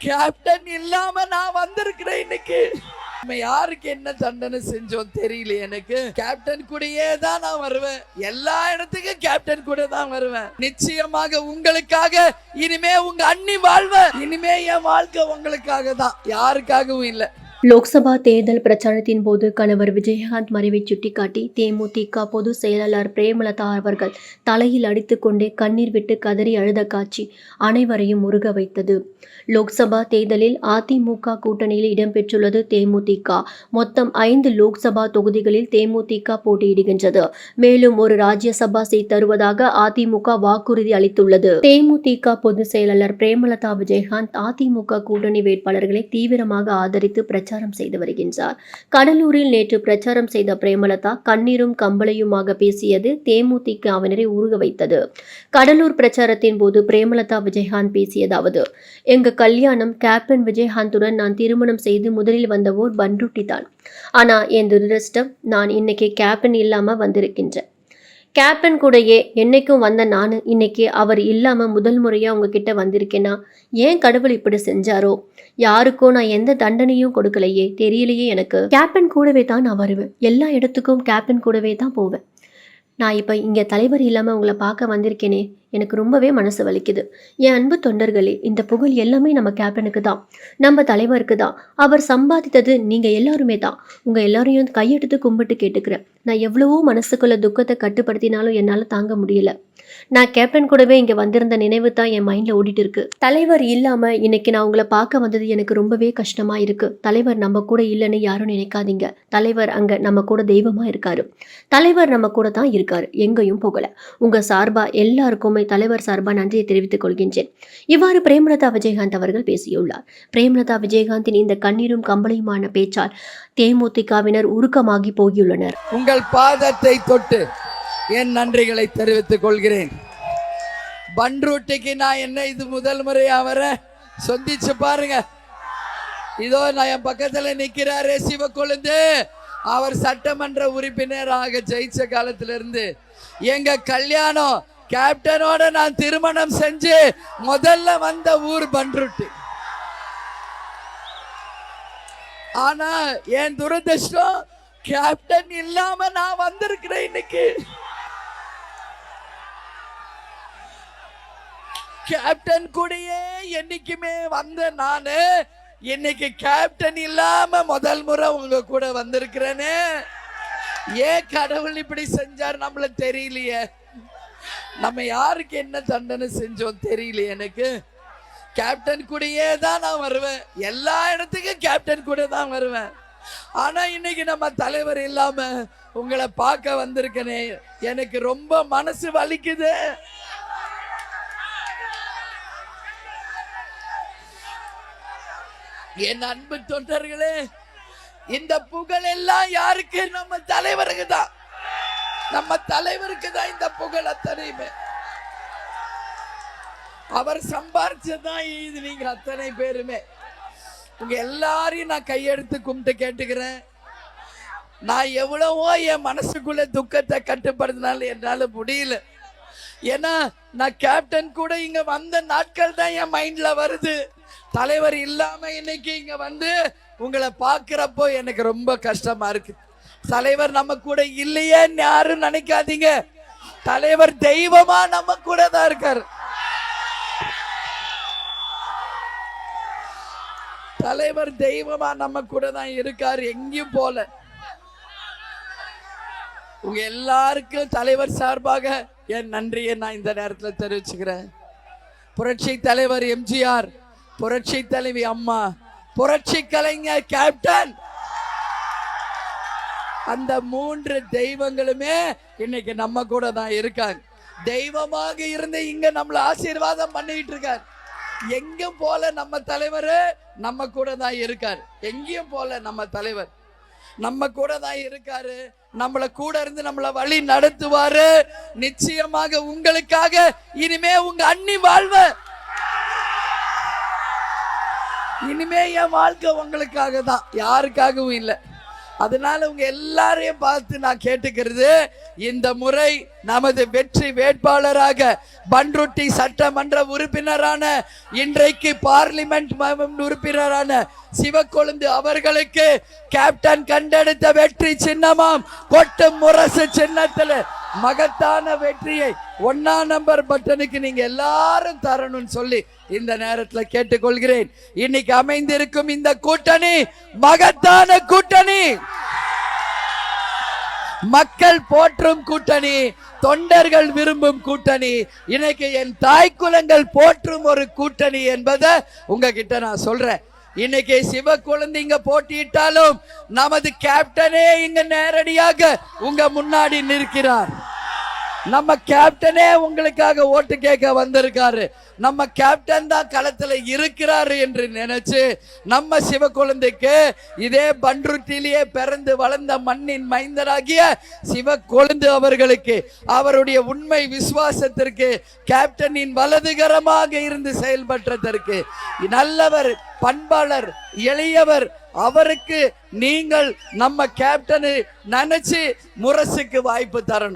Captain இல்லாம நான் வந்திருக்கிறேன் இன்னைக்கு. நம்ம யாருக்கு என்ன தண்டனை செஞ்சோம் தெரியல எனக்கு. கேப்டன் கூடயே தான் நான் வருவேன். எல்லா இடத்துக்கும் கேப்டன் கூட தான் வருவேன். நிச்சயமாக உங்களுக்காக இனிமே உங்க அண்ணி வாழ்வ இனிமே என் வாழ்க்கை உங்களுக்காக தான். யாருக்காகவும் இல்லை. லோக்சபா தேர்தல் பிரச்சாரத்தின் போது கணவர் விஜயகாந்த் மறைவை சுட்டிக்காட்டி தேமுதிக பொதுச் செயலாளர் பிரேமலதா அவர்கள் தலையில் அடித்துக்கொண்டே கண்ணீர் விட்டு கதறி அழுத காட்சி அனைவரையும் உருக வைத்தது. லோக்சபா தேர்தலில் அதிமுக கூட்டணியில் இடம்பெற்றுள்ளது தேமுதிக. மொத்தம் ஐந்து லோக்சபா தொகுதிகளில் தேமுதிக போட்டியிடுகின்றது. மேலும் ஒரு ராஜ்யசபா சீட் தருவதாக அதிமுக வாக்குறுதி அளித்துள்ளது. தேமுதிக பொதுச் செயலாளர் பிரேமலதா விஜயகாந்த் அதிமுக கூட்டணி வேட்பாளர்களை தீவிரமாக ஆதரித்து பிரச்சாரம் பிரச்சாரம் செய்து வருகின்றார். கடலூரில் நேற்று பிரச்சாரம் செய்த பிரேமலதா கண்ணீரும் கம்பளையுமாக பேசியது தேமுதிகவினரை உருக வைத்தது. கடலூர் பிரச்சாரத்தின் போது பிரேமலதா விஜயகாந்த் பேசியதாவது எங்க கல்யாணம் கேப்டன் விஜயகாந்துடன் நான் திருமணம் செய்து முதலில் வந்தவோர் பன்ருட்டி தான் ஆனா என் துரதிருஷ்டம் நான் இன்னைக்கு கேப்டன் இல்லாம வந்திருக்கின்றேன். கேப்டன் கூடயே என்னைக்கும் வந்த நான் இன்னைக்கு அவர் இல்லாமல் முதல் முறையாக உங்ககிட்ட வந்திருக்கேனா? ஏன் கடவுள் இப்படி செஞ்சாரோ? யாருக்கும் நான் எந்த தண்டனையும் கொடுக்கலையே தெரியலையே எனக்கு. கேப்டன் கூடவே தான் நான் வருவேன். எல்லா இடத்துக்கும் கேப்டன் கூடவே தான் போவேன். நான் இப்போ இங்கே தலைவர் இல்லாமல் உங்களை பார்க்க வந்திருக்கேனே. எனக்கு ரொம்பவே மனசு வலிக்குது. என் அன்பு தொண்டர்களே இந்த புகழ் எல்லாமே நம்ம கேப்டனுக்கு தான். நம்ம தலைவருக்கு தான். அவர் சம்பாதித்தது நீங்கள் எல்லாருமே தான். உங்கள் எல்லாரையும் கையெடுத்து கும்பிட்டு கேட்டுக்கிறேன். நான் எவ்வளவோ மனசுக்குள்ள துக்கத்தை கட்டுப்படுத்தினாலும் என்னால் தாங்க முடியலை. நான் கேப்டன் கூடவே இங்கே வந்திருந்த நினைவு தான் என் மைண்டில் ஓடிட்டு இருக்கு. தலைவர் இல்லாமல் இன்னைக்கு நான் உங்களை பார்க்க வந்தது எனக்கு ரொம்பவே கஷ்டமாக இருக்கு. தலைவர் நம்ம கூட இல்லைன்னு யாரும் நினைக்காதீங்க. தலைவர் அங்கே நம்ம கூட தெய்வமாக இருக்காரு. தலைவர் நம்ம கூட தான் இருக்காரு. எங்கேயும் போகல. உங்க சார்பா எல்லாருக்குமே தலைவர் சார்பா நன்றியை தெரிவித்துக் கொள்கின்றேன். இவ்வாறு பிரேமலதா விஜயகாந்த் அவர்கள் பேசியுள்ளார். பிரேமலதா விஜயகாந்தின் இந்த கண்ணீரும் கம்பளையுமான பேச்சால் தேமுதிகவினர் உருக்கமாகி போகியுள்ளனர் உங்கள் பாதத்தை தொட்டு என் நன்றிகளை தெரிவித்துக் கொள்கிறேன். பன்ரூட்டிக்கு நான் என்ன இது முதல் முறையா வர? சொந்திச்சு பாருங்க. இதோ நான் என் பக்கத்துல சிவ சிவக்கொழுந்து அவர் சட்டமன்ற உறுப்பினராக ஜெயிச்ச காலத்துல இருந்து எங்க கல்யாணம் கேப்டனோட நான் திருமணம் செஞ்சு முதல்ல வந்த ஊர் பன்ருட்டி ஆனா என் துரதிருஷ்டம் கேப்டன் இல்லாம நான் வந்திருக்கிறேன் இன்னைக்கு. கேப்டன் கூடயே என்னைக்குமே வந்த நானு இன்னைக்கு கேப்டன் இல்லாம முதல் முறை உங்க கூட வந்திருக்கிறேன்னு ஏன் கடவுள் இப்படி செஞ்சார் நம்மள தெரியலையே. நம்ம யாருக்கு என்ன தண்டனை செஞ்சோம் தெரியல எனக்கு. கேப்டன் கூடயே தான் நான் வருவேன். எல்லா இடத்துக்கும் கேப்டன் கூட தான் வருவேன். ஆனா இன்னைக்கு நம்ம தலைவர் இல்லாம உங்களை பார்க்க வந்திருக்கனே. எனக்கு ரொம்ப மனசு வலிக்குது. என் அன்பு தொண்டர்களே இந்த புகழ் எல்லாம் யாருக்கு? நம்ம தலைவருக்கு தான். நம்ம தலைவருக்கு தான் இந்த புகழ் அத்தனையுமே. அவர் சம்பாரிச்சதுதான் இது நீங்க அத்தனை பேருமே. உங்க எல்லாரையும் நான் கையெடுத்து கும்பிட்டு கேட்டுக்கிறேன். நான் எவ்வளவோ என் மனசுக்குள்ள துக்கத்தை கட்டுப்படுத்தினாலும் என்னால முடியல. ஏன்னா நான் கேப்டன் கூட இங்க வந்த நாட்கள் தான் என் மைண்ட்ல வருது. தலைவர் இல்லாம இன்னைக்கு இங்க வந்து உங்களை பாக்குறப்போ எனக்கு ரொம்ப கஷ்டமா இருக்கு. தலைவர் நம்ம கூட இல்லையேன்னு யாரும் நினைக்காதீங்க. தலைவர் தெய்வமா நம்ம கூட தான் இருக்காரு. தலைவர் தெய்வமா நம்ம கூட தான் இருக்காரு எங்கேயும் போல. உங்க எல்லாருக்கும் தலைவர் சார்பாக என் நன்றியை நான் இந்த நேரத்தில் தெரிவிச்சுக்கிறேன். புரட்சி தலைவர் எம்ஜிஆர் புரட்சி தலைவி அம்மா புரட்சி கலைஞர் கேப்டன். அந்த மூன்று தெய்வங்களுமே இன்னைக்கு நம்ம கூட தான் இருக்காங்க. தெய்வமாக இருந்து இங்க நம்மள ஆசீர்வாதம் பண்ணிட்டு இருக்கார். எங்கும் போல நம்ம தலைவர் நம்ம கூட தான் இருக்கார். எங்கேயும் போல நம்ம தலைவர். நம்ம கூட தான் இருக்காரு. நம்மள கூட இருந்து நம்மள வழி நடத்துவாரு. நிச்சயமாக உங்களுக்காக இனிமே உங்க அண்ணி வாழ்வ. இனிமே என் வாழ்க்கை உங்களுக்காக தான் யாருக்காகவும் இல்லை. அதனால உங்க எல்லாரையும் பார்த்து நான் கேட்டுக்கிறது இந்த முறை நமது வெற்றி வேட்பாளராக பன்ருட்டி சட்டமன்ற உறுப்பினரான இன்றைக்கு பார்லிமெண்ட் உறுப்பினரான சிவக்கொழுந்து அவர்களுக்கு கேப்டன் கண்டெடுத்த வெற்றி சின்னமாம். கொட்டும் முரசு சின்னத்தில் மகத்தான வெற்றியை ஒன்னா நம்பர் பட்டனுக்கு நீங்க எல்லாரும் தரணும்னு சொல்லி இந்த நேரத்துல கேட்டுக்கொள்கிறேன். இன்னைக்கு அமைந்திருக்கும் இந்த கூட்டணி மகத்தான கூட்டணி. மக்கள் போற்றும் கூட்டணி தொண்டர்கள் விரும்பும் கூட்டணி இன்னைக்கு என் தாய் குலங்கள் போற்றும் ஒரு கூட்டணி என்பதை உங்ககிட்ட நான் சொல்றேன். இன்னைக்கு சிவ குழந்தைங்க போட்டியிட்டாலும் நமது கேப்டனே இங்க நேரடியாக உங்க முன்னாடி நிற்கிறார். நம்ம கேப்டனே உங்களுக்காக ஓட்டு கேட்க வந்திருக்காரு. நம்ம கேப்டன் தான் களத்தில் இருக்கிறாரு என்று நினைச்சு நம்ம சிவக்குழந்தைக்கு இதே பன்ருட்டிலேயே பிறந்து வளர்ந்த மண்ணின் மைந்தராகிய சிவக்கொழுந்து அவர்களுக்கு அவருடைய உண்மை விசுவாசத்திற்கு கேப்டனின் வலதுகரமாக இருந்து செயல்பட்டதற்கு நல்லவர் பண்பாளர் எளியவர் அவருக்கு நீங்கள் நம்ம கேப்டனு நினைச்சு முரசுக்கு வாய்ப்பு தரணும்.